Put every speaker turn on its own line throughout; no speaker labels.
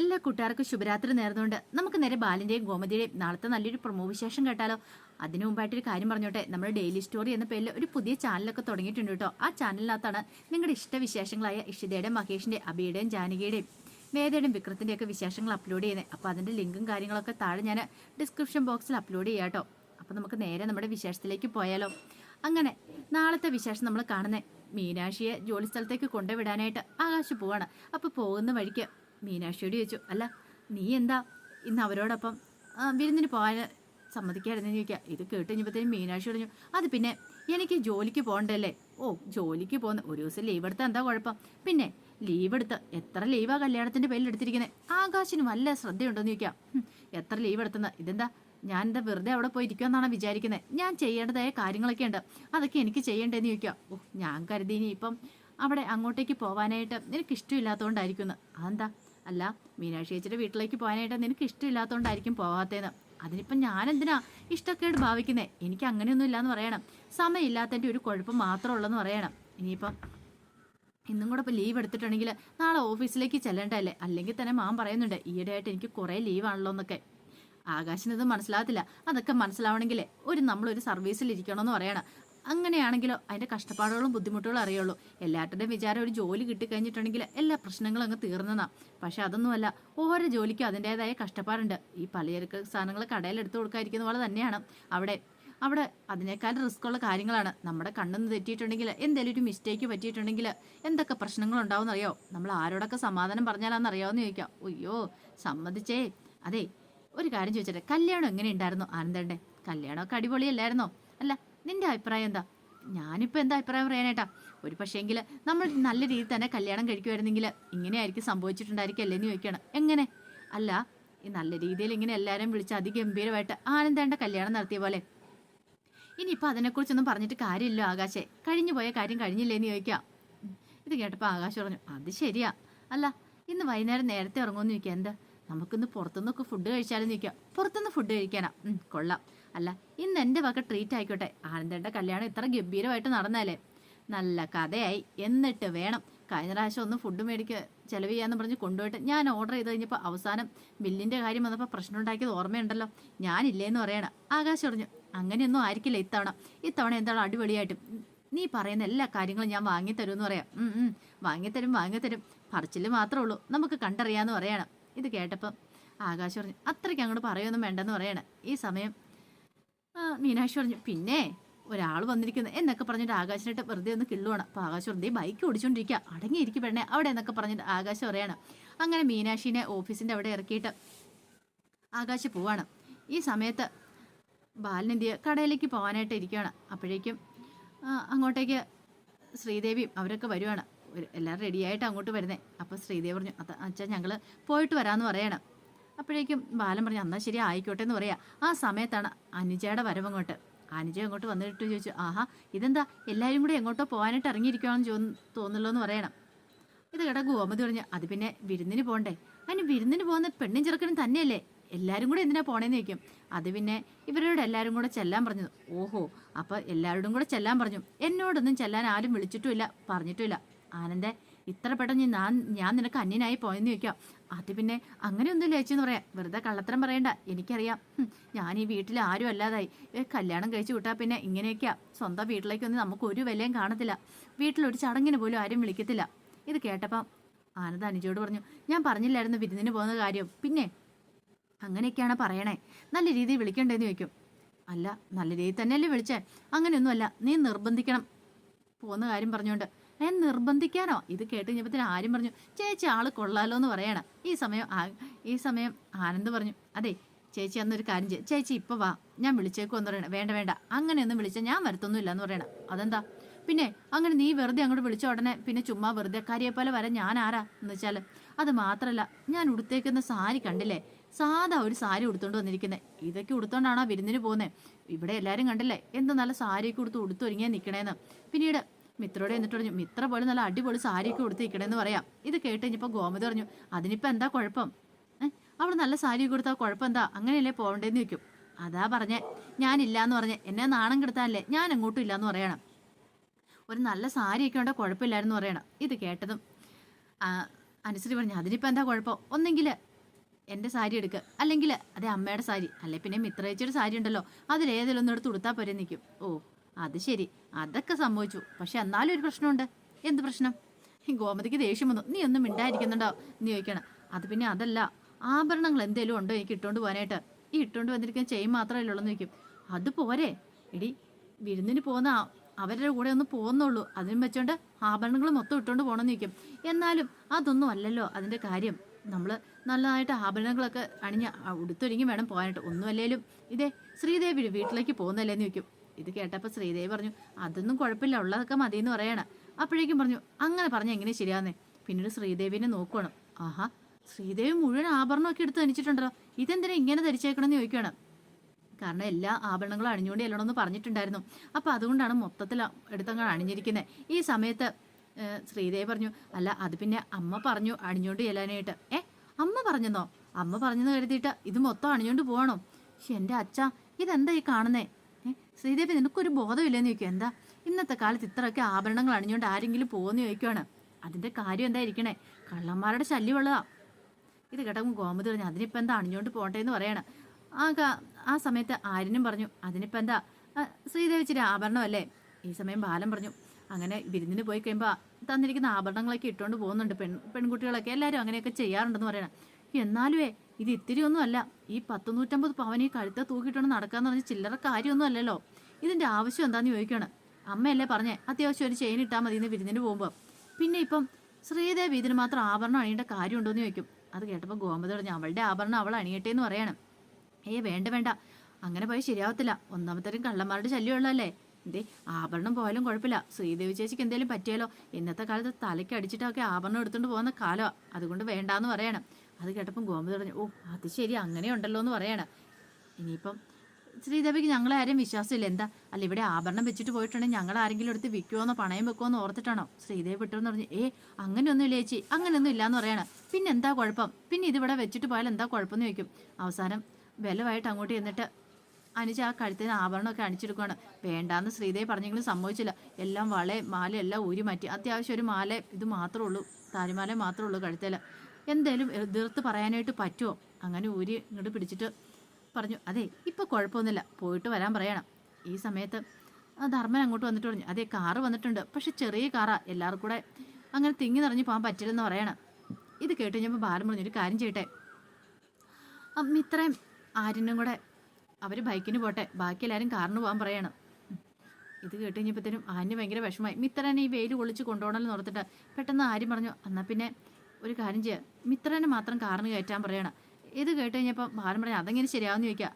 എല്ലാ കൂട്ടുകാർക്കും ശുഭരാത്രി നേർന്നുകൊണ്ട് നമുക്ക് നേരെ ബാലിന്റെയും ഗോമതിയുടെയും നാളത്തെ നല്ലൊരു പ്രൊമോ വിശേഷം കേട്ടാലോ. അതിനു മുമ്പായിട്ടൊരു കാര്യം പറഞ്ഞോട്ടെ. നമ്മുടെ ഡെയിലി സ്റ്റോറി എന്ന പേരിൽ ഒരു പുതിയ ചാനലൊക്കെ തുടങ്ങിയിട്ടുണ്ട് കേട്ടോ. ആ ചാനലിനകത്താണ് നിങ്ങളുടെ ഇഷ്ട വിശേഷങ്ങളായ മഹേഷിന്റെ അബിയുടെയും ജാനകിയുടെയും വേദയുടെയും വിക്രത്തിന്റെയൊക്കെ വിശേഷങ്ങൾ അപ്ലോഡ് ചെയ്യുന്നത്. അപ്പോൾ അതിന്റെ ലിങ്കും കാര്യങ്ങളൊക്കെ താഴെ ഞാൻ ഡിസ്ക്രിപ്ഷൻ ബോക്സിൽ അപ്ലോഡ് ചെയ്യാം കേട്ടോ. അപ്പോൾ നമുക്ക് നേരെ നമ്മുടെ വിശേഷത്തിലേക്ക് പോയാലോ. അങ്ങനെ നാളത്തെ വിശേഷം നമ്മൾ കാണുന്നത് മീനാക്ഷിയെ ജോലി സ്ഥലത്തേക്ക് കൊണ്ടുവിടാനായിട്ട് ആകാശ് പോവാണ്. അപ്പോൾ പോകുന്ന വഴിക്ക് മീനാക്ഷിയോട് ചോദിച്ചു അല്ല നീ എന്താ ഇന്ന് അവരോടൊപ്പം വിരുന്നിന് പോകാൻ സമ്മതിക്കായിരുന്നെന്ന് ചോദിക്കുക? ഇത് കേട്ട് മീനാക്ഷി പറഞ്ഞു അത് പിന്നെ എനിക്ക് ജോലിക്ക് പോകണ്ടല്ലേ? ഓ ജോലിക്ക് പോകുന്ന ഒരു ദിവസം ലീവ് എടുത്താൽ എന്താ കുഴപ്പം? പിന്നെ ലീവ് എടുത്ത് എത്ര ലീവാ കല്യാണത്തിന്റെ പേരിൽ എടുത്തിരിക്കുന്നത് ആകാശിന് വല്ല ശ്രദ്ധയുണ്ടോന്ന് ചോദിക്കാം എത്ര ലീവ് എടുത്തുന്ന? ഇതെന്താ? ഞാൻ എന്താ വെറുതെ അവിടെ പോയി ഇരിക്കുമെന്നാണ് വിചാരിക്കുന്നത് ഞാൻ ചെയ്യേണ്ടതായ കാര്യങ്ങളൊക്കെ ഉണ്ട്. അതൊക്കെ എനിക്ക് ചെയ്യേണ്ടതെന്ന് ചോദിക്കാം ഓ ഞാൻ കരുതി ഇനി ഇപ്പം അവിടെ അങ്ങോട്ടേക്ക് പോകാനായിട്ട് എനിക്ക് ഇഷ്ടമില്ലാത്തതുകൊണ്ടായിരിക്കുന്നു. അതെന്താ? അല്ല മീനാക്ഷി ചേച്ചിയുടെ വീട്ടിലേക്ക് പോകാനായിട്ട് നിനക്ക് ഇഷ്ടമില്ലാത്തതുകൊണ്ടായിരിക്കും പോകാത്തതെന്ന് അതിനിപ്പം ഞാൻ എന്തിനാ ഇഷ്ടക്കേട് ഭാവിക്കുന്നേ? എനിക്ക് അങ്ങനെയൊന്നും ഇല്ലാന്ന് പറയണം. സമയമില്ലാത്തതിന്റെ ഒരു കുഴപ്പം മാത്രമേ ഉള്ളെന്ന് പറയണം. ഇനിയിപ്പം ഇന്നും കൂടെ ഇപ്പോൾ ലീവ് എടുത്തിട്ടുണ്ടെങ്കിൽ നാളെ ഓഫീസിലേക്ക് ചെല്ലണ്ടല്ലേ? അല്ലെങ്കിൽ തന്നെ മാം പറയുന്നുണ്ട് ഈയിടെയായിട്ട് എനിക്ക് കുറേ ലീവാണല്ലോ എന്നൊക്കെ ആകാശിനത് മനസ്സിലാകത്തില്ല. അതൊക്കെ മനസ്സിലാവണമെങ്കിൽ ഒരു നമ്മളൊരു സർവീസിൽ ഇരിക്കണമെന്ന് പറയണം. അങ്ങനെയാണെങ്കിലോ അതിന്റെ കഷ്ടപ്പാടുകളും ബുദ്ധിമുട്ടുകളും അറിയുള്ളൂ. എല്ലാവരുടെയും വിചാരം ഒരു ജോലി കിട്ടിക്കഴിഞ്ഞിട്ടുണ്ടെങ്കിൽ എല്ലാ പ്രശ്നങ്ങളും അങ്ങ് തീർന്നതാണ് പക്ഷെ അതൊന്നുമല്ല ഓരോ ജോലിക്കും അതിന്റെതായ കഷ്ടപ്പാടുണ്ട്. ഈ പലചരക്ക് സാധനങ്ങൾ കടയിൽ എടുത്തു കൊടുക്കാതിരിക്കുന്ന പോലെ തന്നെയാണ്. അവിടെ അവിടെ അതിനേക്കാൾ റിസ്ക് ഉള്ള കാര്യങ്ങളാണ്. നമ്മുടെ കണ്ണെന്ന് തെറ്റിയിട്ടുണ്ടെങ്കിൽ എന്തെങ്കിലും ഒരു മിസ്റ്റേക്ക് പറ്റിയിട്ടുണ്ടെങ്കിൽ എന്തൊക്കെ പ്രശ്നങ്ങൾ ഉണ്ടാവും അറിയോ നമ്മൾ ആരോടൊക്കെ സമാധാനം പറഞ്ഞാലാന്ന് അറിയാമെന്ന് ചോദിക്കാം. അയ്യോ സമ്മതിച്ചേ. അതെ ഒരു കാര്യം ചോദിച്ചിട്ട്. കല്യാണം എങ്ങനെ ഉണ്ടായിരുന്നു? ആനന്ദന്റെ കല്യാണമൊക്കെ അടിപൊളിയല്ലായിരുന്നോ? അല്ല നിന്റെ അഭിപ്രായം എന്താ? ഞാനിപ്പോൾ എന്താ അഭിപ്രായം പറയാനേട്ടാ ഒരു പക്ഷേങ്കിൽ നമ്മൾ നല്ല രീതിയിൽ തന്നെ കല്യാണം കഴിക്കുമായിരുന്നെങ്കിൽ ഇങ്ങനെയായിരിക്കും സംഭവിച്ചിട്ടുണ്ടായിരിക്കും എന്ന് ചോദിക്കണം. എങ്ങനെ? അല്ല ഈ നല്ല രീതിയിൽ ഇങ്ങനെ എല്ലാവരും വിളിച്ച് അതിഗംഭീരമായിട്ട് ആനന്ദേണ്ട കല്യാണം നടത്തിയ പോലെ. ഇനിയിപ്പോൾ അതിനെക്കുറിച്ചൊന്നും പറഞ്ഞിട്ട് കാര്യമില്ല ആകാശേ. കഴിഞ്ഞു പോയ കാര്യം കഴിഞ്ഞില്ലേന്ന് ചോദിക്കാം. ഇത് കേട്ടപ്പോൾ ആകാശ് പറഞ്ഞു അത് ശരിയാ. അല്ല ഇന്ന് വൈകുന്നേരം നേരത്തെ ഇറങ്ങുമെന്ന് ചോദിക്കാം. എന്താ? നമുക്കിന്ന് പുറത്തുനിന്നൊക്കെ ഫുഡ് കഴിച്ചാലെന്ന് ചോദിക്കാം. പുറത്തുനിന്ന് ഫുഡ് കഴിക്കാനാ. കൊള്ളാം. അല്ല ഇന്ന് എന്റെ വക ട്രീറ്റ് ആയിക്കോട്ടെ. ആനന്ദേട്ട കല്യാണം ഇത്ര ഗംഭീരമായിട്ട് നടന്നാലേ നല്ല കഥയായി. എന്നിട്ട് വേണം കഴിഞ്ഞ പ്രാവശ്യം ഒന്ന് ഫുഡ് മേടിക്കുക ചെലവ് ചെയ്യാന്ന് പറഞ്ഞ് കൊണ്ടുപോയിട്ട് ഞാൻ ഓർഡർ ചെയ്ത് കഴിഞ്ഞപ്പോൾ അവസാനം ബില്ലിന്റെ കാര്യം വന്നപ്പോൾ പ്രശ്നം ഉണ്ടാക്കിയത് ഓർമ്മയുണ്ടല്ലോ. ഞാനില്ലേന്ന് പറയണം. ആകാശ് പറഞ്ഞു അങ്ങനെയൊന്നും ആയിരിക്കില്ല ഇത്തവണ. ഇത്തവണ എന്താണ് അടിപൊളിയായിട്ടും. നീ പറയുന്ന എല്ലാ കാര്യങ്ങളും ഞാൻ വാങ്ങിത്തരും എന്ന് പറയാം വാങ്ങിത്തരും വാങ്ങിത്തരും. പറച്ചിൽ മാത്രമേ ഉള്ളൂ. നമുക്ക് കണ്ടറിയാന്ന് പറയണം. ഇത് കേട്ടപ്പം ആകാശ് പറഞ്ഞു അത്രയ്ക്ക് അങ്ങോട്ട് പറയൊന്നും വേണ്ടെന്ന് പറയണം. ഈ സമയം മീനാക്ഷി പറഞ്ഞു പിന്നെ ഒരാൾ വന്നിരിക്കുന്നു. എന്നൊക്കെ പറഞ്ഞിട്ട് ആകാശിനായിട്ട് വെറുതെ ഒന്ന് കിള്ളുവാണ്. അപ്പോൾ ആകാശ് വെറുതെ ബൈക്ക് ഓടിച്ചുകൊണ്ടിരിക്കുക അടങ്ങിയിരിക്കും പെണ്ണെ അവിടെ എന്നൊക്കെ പറഞ്ഞിട്ട് ആകാശ് പറയാണ്. അങ്ങനെ മീനാക്ഷിനെ ഓഫീസിന്റെ അവിടെ ഇറക്കിയിട്ട് ആകാശ് പോവാണ്. ഈ സമയത്ത് ബാലനെന്തിയ കടയിലേക്ക് പോകാനായിട്ട് ഇരിക്കുകയാണ് അപ്പോഴേക്കും അങ്ങോട്ടേക്ക് ശ്രീദേവിയും അവരൊക്കെ വരുവാണ്. എല്ലാവരും റെഡിയായിട്ട് അങ്ങോട്ട് വരുന്നേ. അപ്പോൾ ശ്രീദേവി പറഞ്ഞു അത് അച്ഛാ ഞങ്ങൾ പോയിട്ട് വരാമെന്ന് പറയണം. അപ്പോഴേക്കും ബാലൻ പറഞ്ഞു എന്നാൽ ശരി ആയിക്കോട്ടെ എന്ന് പറയാ. ആ സമയത്താണ് അനുജയുടെ വരവങ്ങോട്ട്. അനുജ അങ്ങോട്ട് വന്നിട്ട് ചോദിച്ചു ആഹാ ഇതെന്താ? എല്ലാവരും കൂടി എങ്ങോട്ടോ പോകാനായിട്ട് ഇറങ്ങിയിരിക്കുകയാണെന്ന് ചോ- തോന്നുന്നല്ലോ എന്ന് പറയണം. ഇത് കേട്ടാ ഗോമതി പറഞ്ഞു അത് പിന്നെ വിരുന്നിന് പോകണ്ടേ അതിന് വിരുന്നിന് പോകുന്ന പെണ്ണും ചെറുക്കനും തന്നെയല്ലേ? എല്ലാവരും കൂടെ എന്തിനാ പോണേന്ന് ചോദിക്കും. അത് പിന്നെ ഇവരോട് എല്ലാവരും കൂടെ ചെല്ലാൻ പറഞ്ഞു. ഓഹോ അപ്പൊ എല്ലാവരോടും കൂടെ ചെല്ലാൻ പറഞ്ഞു. എന്നോടൊന്നും ചെല്ലാൻ ആരും വിളിച്ചിട്ടുമില്ല പറഞ്ഞിട്ടുമില്ല. ആനന്ദെ ഇത്ര പെട്ടെന്ന് ഞാൻ ഞാൻ നിനക്ക് അന്യനായി പോയെന്ന് ചോദിക്കാം. അത് പിന്നെ അങ്ങനെയൊന്നുമില്ല ചേച്ചി പറയാം. വെറുതെ കള്ളത്തരം പറയണ്ട. എനിക്കറിയാം. ഞാൻ ഈ വീട്ടിൽ ആരും അല്ലാതായി. കല്യാണം കഴിച്ചു വിട്ടാൽ പിന്നെ ഇങ്ങനെയൊക്കെയാ. സ്വന്തം വീട്ടിലേക്കൊന്നും നമുക്ക് ഒരു വിലയും കാണത്തില്ല. വീട്ടിലൊരു ചടങ്ങിന് പോലും ആരും വിളിക്കത്തില്ല. ഇത് കേട്ടപ്പം ആനന്ദ അനുജോട് പറഞ്ഞു ഞാൻ പറഞ്ഞില്ലായിരുന്നു വിരുന്നിന് പോകുന്ന കാര്യം. പിന്നെ അങ്ങനെയൊക്കെയാണ് പറയണേ. നല്ല രീതിയിൽ വിളിക്കണ്ടേന്ന് ചോദിക്കും. അല്ല നല്ല രീതിയിൽ തന്നെയല്ലേ വിളിച്ചേ. അങ്ങനെയൊന്നുമല്ല. നീ നിർബന്ധിക്കണം. പോകുന്ന കാര്യം പറഞ്ഞുകൊണ്ട് ഞാൻ നിർബന്ധിക്കാനോ? ഇത് കേട്ട് കഴിഞ്ഞപ്പത്തിന് ആരും പറഞ്ഞു ചേച്ചി ആൾ കൊള്ളാലോ എന്ന് പറയണം. ഈ സമയം ഈ സമയം ആനന്ദ് പറഞ്ഞു അതെ ചേച്ചി അന്നൊരു കാര്യം ചെയ്യും. ചേച്ചി ഇപ്പൊ വാ ഞാൻ വിളിച്ചേക്കോ എന്ന് പറയണം. വേണ്ട വേണ്ട അങ്ങനെയൊന്നും വിളിച്ചാൽ ഞാൻ വരത്തൊന്നുമില്ല എന്ന് പറയണം. അതെന്താ? പിന്നെ അങ്ങനെ നീ വെറുതെ അങ്ങോട്ട് വിളിച്ച ഉടനെ പിന്നെ ചുമ്മാ വെറുതെ പോലെ വരാൻ ഞാൻ ആരാ? എന്ന് വെച്ചാൽ അത് മാത്രമല്ല ഞാൻ ഉടുത്തേക്കുന്ന സാരി കണ്ടില്ലേ? സാധാ ഒരു സാരി ഉടുത്തോണ്ട് വന്നിരിക്കുന്നത് ഇതൊക്കെ ഉടുത്തോണ്ടാണോ വിരുന്നിന് പോകുന്നത് ഇവിടെ എല്ലാരും കണ്ടില്ലേ? എന്ത് നല്ല സാരിയൊക്കെ ഉടുത്ത് ഉടുത്തൊരുങ്ങിയാ നിക്കണേന്ന്. പിന്നീട് മിത്രോടെ എന്നിട്ട് പറഞ്ഞു മിത്ര പോലും നല്ല അടിപൊളി സാരിയൊക്കെ കൊടുത്തിരിക്കണമെന്ന് പറയാം. ഇത് കേട്ട് കഴിഞ്ഞപ്പോൾ ഗോമതി പറഞ്ഞു അതിനിപ്പോൾ എന്താ കുഴപ്പം? അവൾ നല്ല സാരി കൊടുത്താൽ കുഴപ്പം എന്താ? അങ്ങനെയല്ലേ പോകണ്ടേന്ന് ചോദിക്കും. അതാ പറഞ്ഞേ ഞാനില്ലാന്ന് പറഞ്ഞേ എന്നെ നാണം കെടുത്താനല്ലേ ഞാൻ അങ്ങോട്ടും ഇല്ലാന്ന് പറയണം. ഒരു നല്ല സാരിയൊക്കെ ഉണ്ടോ കുഴപ്പമില്ലായിരുന്നു പറയണം. ഇത് കേട്ടതും അനുസരി പറഞ്ഞു അതിനിപ്പോൾ എന്താ കുഴപ്പം? ഒന്നെങ്കിൽ എന്റെ സാരി എടുക്കുക അല്ലെങ്കിൽ അതെ അമ്മയുടെ സാരി. അല്ലെ പിന്നെ മിത്രയച്ചയുടെ സാരി ഉണ്ടല്ലോ അതിലേതെങ്കിലും ഒന്ന് എടുത്ത് ഉടുത്താൽ പോരെ നിൽക്കും ഓ അത് ശരി. അതൊക്കെ സംഭവിച്ചു പക്ഷെ എന്നാലും ഒരു പ്രശ്നമുണ്ട്. എന്ത് പ്രശ്നം? ഗോമതിക്ക് ദേഷ്യം വന്നു. നീ ഒന്നും മിണ്ടായിരിക്കുന്നുണ്ടോ നീ ചോദിക്കണം അത് പിന്നെ അതല്ല. ആഭരണങ്ങൾ എന്തേലും ഉണ്ടോ എനിക്ക് ഇട്ടുകൊണ്ട് പോകാനായിട്ട് ഈ ഇട്ടുകൊണ്ട് വന്നിരിക്കുന്ന ചെയിൻ മാത്രമല്ലേ ഉള്ളതെന്ന് ചോദിക്കും. അത് പോരെ. എടി വിരുന്നിന് പോകുന്ന അവരുടെ കൂടെ ഒന്ന് പോകുന്നുള്ളൂ. അതിനും വെച്ചോണ്ട് ആഭരണങ്ങൾ മൊത്തം ഇട്ടുകൊണ്ട് പോകണമെന്ന് ചോദിക്കും. എന്നാലും അതൊന്നും അല്ലല്ലോ അതിന്റെ കാര്യം. നമ്മൾ നല്ലതായിട്ട് ആഭരണങ്ങളൊക്കെ അണിഞ്ഞ് ഉടുത്തൊരുങ്ങി വേണം പോകാനായിട്ട്. ഒന്നുമല്ലേലും ഇതേ ശ്രീദേവി വീട്ടിലേക്ക് പോകുന്നല്ലേന്ന് ചോദിക്കും. ഇത് കേട്ടപ്പോൾ ശ്രീദേവി പറഞ്ഞു അതൊന്നും കുഴപ്പമില്ല ഉള്ളതൊക്കെ മതി എന്ന് പറയണം. അപ്പോഴേക്കും പറഞ്ഞു അങ്ങനെ പറഞ്ഞ എങ്ങനെ ശരിയാന്നേ പിന്നീട് ശ്രീദേവിനെ നോക്കണം ആഹാ ശ്രീദേവി മുഴുവൻ ആഭരണമൊക്കെ എടുത്ത് ധരിച്ചിട്ടുണ്ടല്ലോ ഇതെന്തിനാ ഇങ്ങനെ ധരിച്ചേക്കണമെന്ന് ചോദിക്കുകയാണ് കാരണം എല്ലാ ആഭരണങ്ങളും അണിഞ്ഞുകൊണ്ട് ചെല്ലണമെന്ന് പറഞ്ഞിട്ടുണ്ടായിരുന്നു. അപ്പോൾ അതുകൊണ്ടാണ് മൊത്തത്തിൽ എടുത്തങ്ങൾ അണിഞ്ഞിരിക്കുന്നത് ഈ സമയത്ത് ശ്രീദേവി പറഞ്ഞു അല്ല അത് പിന്നെ അമ്മ പറഞ്ഞു അണിഞ്ഞോണ്ട് ചെല്ലാനായിട്ട്. ഏ അമ്മ പറഞ്ഞെന്നോ? അമ്മ പറഞ്ഞെന്ന് കരുതിയിട്ട് ഇത് മൊത്തം അണിഞ്ഞോണ്ട് പോകണോ പക്ഷെ എന്റെ അച്ഛ ഇതെന്താ ഈ കാണുന്നേ? ശ്രീദേവി നിനക്കൊരു ബോധമില്ലെന്ന് ചോദിക്കും എന്താ? ഇന്നത്തെ കാലത്ത് ഇത്രയൊക്കെ ആഭരണങ്ങൾ അണിഞ്ഞുകൊണ്ട് ആരെങ്കിലും പോകുമെന്ന് ചോദിക്കുവാണ്. അതിന്റെ കാര്യം എന്തായിരിക്കണേ കള്ളന്മാരുടെ ശല്യമുള്ളതാ. ഇത് കേട്ടപ്പോൾ ഗോമതി പറഞ്ഞു അതിനിപ്പോൾ എന്താ അണിഞ്ഞുകൊണ്ട് പോകട്ടെ എന്ന് പറയാണ്. ആ ആ സമയത്ത് ആര്യനും പറഞ്ഞു അതിനിപ്പോൾ എന്താ? ശ്രീദേവിച്ചിരി ആഭരണമല്ലേ? ഈ സമയം ബാലൻ പറഞ്ഞു അങ്ങനെ വിരുന്നിന് പോയി കഴിയുമ്പോൾ തന്നിരിക്കുന്ന ആഭരണങ്ങളൊക്കെ ഇട്ടുകൊണ്ട് പോകുന്നുണ്ട് പെൺ പെൺകുട്ടികളൊക്കെ. എല്ലാവരും അങ്ങനെയൊക്കെ ചെയ്യാറുണ്ടെന്ന് പറയണം. എന്നാലുവേ ഇത് ഇത്തിരി ഒന്നും അല്ല. ഈ പത്ത് നൂറ്റമ്പത് പവൻ ഈ കഴുത്തെ തൂക്കിയിട്ടുണ്ട് നടക്കാന്ന് പറഞ്ഞ് ചില്ലറ കാര്യമൊന്നും അല്ലല്ലോ. ഇതിന്റെ ആവശ്യം എന്താന്ന് ചോദിക്കണം. അമ്മയല്ലേ പറഞ്ഞേ അത്യാവശ്യം ഒരു ചെയിൻ ഇട്ടാൽ മതി ഇന്ന് വിരുന്നിന് പോകുമ്പോൾ പിന്നെ ഇപ്പം ശ്രീദേവി ഇതിന് മാത്രം ആഭരണം അണിയേണ്ട കാര്യമുണ്ടോ എന്ന് ചോദിക്കും. അത് കേട്ടപ്പോൾ ഗോമതി പറഞ്ഞു അവളുടെ ആഭരണം അവൾ അണിയട്ടെ എന്ന് പറയണം. ഏ വേണ്ട വേണ്ട. അങ്ങനെ പോയി ശരിയാവത്തില്ല. ഒന്നാമത്തേരും കള്ളന്മാരുടെ ശല്യമുള്ളതല്ലേ. എന്തേ ആഭരണം പോയാലും കുഴപ്പമില്ല. ശ്രീദേവി ചേച്ചിക്ക് എന്തെങ്കിലും പറ്റിയാലോ? ഇന്നത്തെ കാലത്ത് തലയ്ക്ക് അടിച്ചിട്ടൊക്കെ ആഭരണം എടുത്തുകൊണ്ട് പോകുന്ന കാലമാണ് അതുകൊണ്ട് വേണ്ടാന്ന് പറയണം. അത് കേട്ടപ്പം ഗോമതി പറഞ്ഞു ഓ അത് ശരി അങ്ങനെ ഉണ്ടല്ലോ എന്ന് പറയണം. ഇനിയിപ്പം ശ്രീദേവിക്ക് ഞങ്ങളെ ആരും വിശ്വാസമില്ല. എന്താ? അല്ല ഇവിടെ ആഭരണം വെച്ചിട്ട് പോയിട്ടുണ്ടെങ്കിൽ ഞങ്ങൾ ആരെങ്കിലും എടുത്ത് വിൽക്കുമോന്നോ പണയം വെക്കുമോന്ന് ഓർത്തിട്ടാണോ? ശ്രീദേവി വിട്ടോന്ന് പറഞ്ഞു ഏ അങ്ങനെയൊന്നും ഇല്ല ചേച്ചി അങ്ങനെയൊന്നും ഇല്ലാന്ന് പറയണം. പിന്നെ എന്താ കുഴപ്പം? പിന്നെ ഇതിവിടെ വെച്ചിട്ട് പോയാൽ എന്താ കുഴപ്പമെന്ന് ചോദിക്കും. അവസാനം ബലമായിട്ട് അങ്ങോട്ട് ചെന്നിട്ട് അനുജ ആ കഴുത്തിന് ആഭരണമൊക്കെ അണിച്ചെടുക്കുകയാണ് വേണ്ടാന്ന് ശ്രീദേവി പറഞ്ഞെങ്കിലും സംഭവിച്ചില്ല എല്ലാം വള മാല എല്ലാം ഊരി മാറ്റി അത്യാവശ്യം ഒരു മാല ഇത് മാത്രമേ ഉള്ളൂ. താലിമാല മാത്രമേ ഉള്ളൂ കഴുത്തിൽ എന്തേലും എതിർത്ത് പറയാനായിട്ട് പറ്റുമോ അങ്ങനെ ഊരി ഇങ്ങോട്ട് പിടിച്ചിട്ട് പറഞ്ഞു അതെ ഇപ്പൊ കുഴപ്പമൊന്നുമില്ല പോയിട്ട് വരാൻ പറയണം. ഈ സമയത്ത് ധർമ്മൻ അങ്ങോട്ട് വന്നിട്ട് പറഞ്ഞു അതെ കാറ് വന്നിട്ടുണ്ട്. പക്ഷെ ചെറിയ കാറാ. എല്ലാവർക്കും കൂടെ അങ്ങനെ തിങ്ങി നിറഞ്ഞു പോകാൻ പറ്റില്ലെന്ന് പറയണം. ഇത് കേട്ട് കഴിഞ്ഞപ്പോൾ ബാലൻ പറഞ്ഞു ഒരു കാര്യം ചെയ്യട്ടെ. ഇത്രയും ആര്യനും കൂടെ അവർ ബൈക്കിന് പോട്ടെ. ബാക്കി എല്ലാവരും കാറിന് പോകാൻ പറയണം. ഇത് കേട്ട് കഴിഞ്ഞപ്പോഴത്തേനും ആന്യ ഭയങ്കര വിഷമമായി. മിത്രനെ ഈ വെയിൽ കൊള്ളിച്ച് കൊണ്ടുപോകണമെന്ന് ഓർത്തിട്ട് പെട്ടെന്ന് ആര്യം പറഞ്ഞു എന്നാൽ പിന്നെ ഒരു കാര്യം ചെയ്യുക മിത്രനെ മാത്രം കാറിന് കയറ്റാൻ പറയണം. ഇത് കേട്ട് കഴിഞ്ഞപ്പോൾ ഭാരം പറഞ്ഞു അതെങ്ങനെ ശരിയാവുമെന്ന് ചോദിക്കുക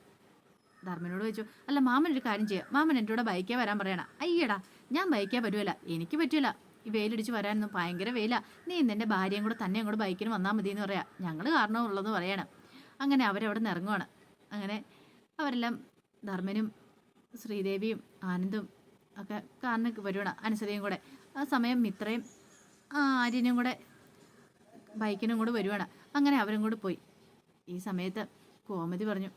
ധർമ്മനോട് ചോദിച്ചു അല്ല മാമൻ ഒരു കാര്യം ചെയ്യുക മാമൻ എന്റെ കൂടെ ബൈക്കേ വരാൻ പറയണം. അയ്യടാ ഞാൻ ബൈക്കേ പറ്റുമല്ല എനിക്ക് പറ്റില്ല ഈ വെയിലടിച്ച് വരാനൊന്നും ഭയങ്കര വെയില. നീ എന്റെ ഭാര്യയും കൂടെ തന്നെ അങ്ങോട്ട് ബൈക്കിന് വന്നാൽ മതി എന്ന് പറയാം ഞങ്ങൾ കാരണമുള്ളതെന്ന് പറയണം. അങ്ങനെ അവരവിടെ നിന്ന് ഇറങ്ങുവാണ്. അങ്ങനെ അവരെല്ലാം ധർമ്മനും ശ്രീദേവിയും ആനന്ദും ഒക്കെ കാരണം വരുവാണ് അനുസരിയും കൂടെ. ആ സമയം മിത്രയും ആര്യനും കൂടെ ബൈക്കിനും കൂടെ വരുവാണ്. അങ്ങനെ അവരും കൂടെ പോയി. ഈ സമയത്ത് കോമതി പറഞ്ഞു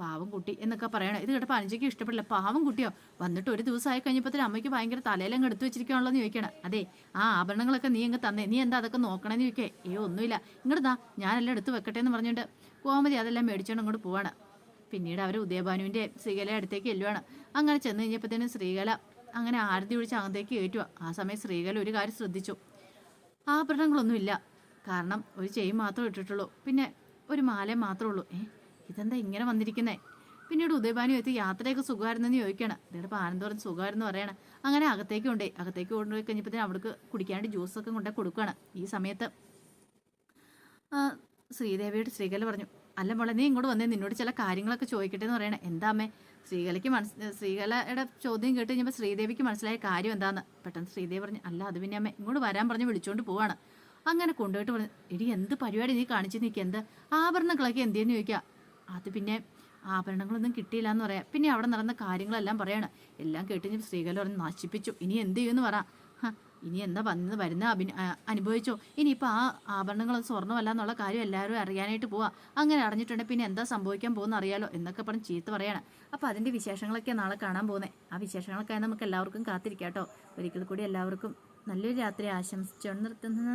പാവം കുട്ടി എന്നൊക്കെ പറയണം. ഇത് കേട്ടപ്പോൾ അനുജയ്ക്ക് ഇഷ്ടപ്പെടില്ല. പാവം കുട്ടിയോ? വന്നിട്ട് ഒരു ദിവസമായി കഴിഞ്ഞപ്പോഴത്തേന് അമ്മയ്ക്ക് ഭയങ്കര തലയിലങ്ങ് എടുത്തു വെച്ചിരിക്കുകയാണല്ലോ എന്ന് ചോദിക്കണം അതെ ആ ആഭരണങ്ങളൊക്കെ നീ അങ്ങ് തന്നേ. നീ എന്താ അതൊക്കെ നോക്കണമെന്ന് ചോദിക്കേ ഏ ഒന്നുമില്ല. ഇങ്ങോട്ട് താ ഞാനെല്ലാം എടുത്ത് വെക്കട്ടെ എന്ന് പറഞ്ഞിട്ട് കോമതി അതെല്ലാം മേടിച്ചോണ്ട് അങ്ങോട്ട് പോവാണ്. പിന്നീട് അവർ ഉദയഭാനുവിന്റെ ശ്രീകല അടുത്തേക്ക് ചെല്ലുവാണ്. അങ്ങനെ ചെന്ന് കഴിഞ്ഞപ്പോഴത്തേനും ശ്രീകല അങ്ങനെ ആരതി ഒഴിച്ച് അകത്തേക്ക് കയറ്റുക ആ സമയം ശ്രീകല ഒരു കാര്യം ശ്രദ്ധിച്ചു. ആഭരണങ്ങളൊന്നുമില്ല കാരണം ഒരു ചെയിൻ മാത്രം ഇട്ടിട്ടുള്ളൂ. പിന്നെ ഒരു മാല മാത്രമേ ഉള്ളൂ. ഏ ഇതെന്താ ഇങ്ങനെ വന്നിരിക്കുന്നേ? പിന്നീട് ഉദയഭാനു എത്തി യാത്രയൊക്കെ സുഖമായിരുന്നെന്ന് ചോദിക്കണം ഇതിപ്പോൾ ആനന്ദ് പറഞ്ഞ് സുഖമായിരുന്നു പറയണം. അങ്ങനെ അകത്തേക്ക് കൊണ്ടേ അകത്തേക്ക് കൊണ്ടുപോയി കഴിഞ്ഞപ്പോഴത്തേനും അവിടേക്ക് കുടിക്കാണ്ട് ജ്യൂസൊക്കെ കൊണ്ടേ കൊടുക്കുകയാണ്. ഈ സമയത്ത് ശ്രീദേവിയോട് ശ്രീകല പറഞ്ഞു അല്ല മോളെ നീ ഇങ്ങോട്ട് വന്നേ. നിന്നോട് ചില കാര്യങ്ങളൊക്കെ ചോദിക്കട്ടെ എന്ന് പറയണേ. എന്താ അമ്മേ? ശ്രീകലയ്ക്ക് മനസ് ശ്രീകലയുടെ ചോദ്യം കേട്ട് കഴിഞ്ഞപ്പോൾ ശ്രീദേവിക്ക് മനസ്സിലായ കാര്യം എന്താന്ന്? പെട്ടെന്ന് ശ്രീദേവി പറഞ്ഞു അല്ല അത് പിന്നെ അമ്മ ഇങ്ങോട്ട് വരാൻ പറഞ്ഞ് വിളിച്ചുകൊണ്ട് പോവാണ്. അങ്ങനെ കൊണ്ടുപോയിട്ട് പറഞ്ഞു എടി എന്ത് പരിപാടി നീ കാണിച്ചു? നിൽക്കുക എന്ത്? ആഭരണങ്ങളൊക്കെ എന്തെന്ന് ചോദിക്കുക അത് പിന്നെ ആഭരണങ്ങളൊന്നും കിട്ടിയില്ല എന്ന് പറയാം. പിന്നെ അവിടെ നടന്ന കാര്യങ്ങളെല്ലാം പറയാണ്. എല്ലാം കേട്ട് ശ്രീകല പറഞ്ഞ് നശിപ്പിച്ചു. ഇനി എന്ത് ചെയ്യുമെന്ന് പറ. ഇനി എന്താ വന്നത് വരുന്ന അഭിന അനുഭവിച്ചോ? ഇനിയിപ്പോൾ ആ ആഭരണങ്ങളും സ്വർണമല്ല എന്നുള്ള കാര്യം എല്ലാവരും അറിയാനായിട്ട് പോവാ. അങ്ങനെ അറിഞ്ഞിട്ടുണ്ടെങ്കിൽ പിന്നെ എന്താ സംഭവിക്കാൻ പോകുന്ന അറിയാലോ എന്നൊക്കെ പറഞ്ഞ് ചീത്ത പറയണം. അപ്പോൾ അതിന്റെ വിശേഷങ്ങളൊക്കെ നാളെ കാണാൻ പോകുന്നത് ആ വിശേഷങ്ങളൊക്കെ നമുക്ക് എല്ലാവർക്കും കാത്തിരിക്കാം കേട്ടോ. ഒരിക്കൽ കൂടി എല്ലാവർക്കും നല്ലൊരു രാത്രി ആശംസിച്ചുകൊണ്ട് നിർത്തുന്നത്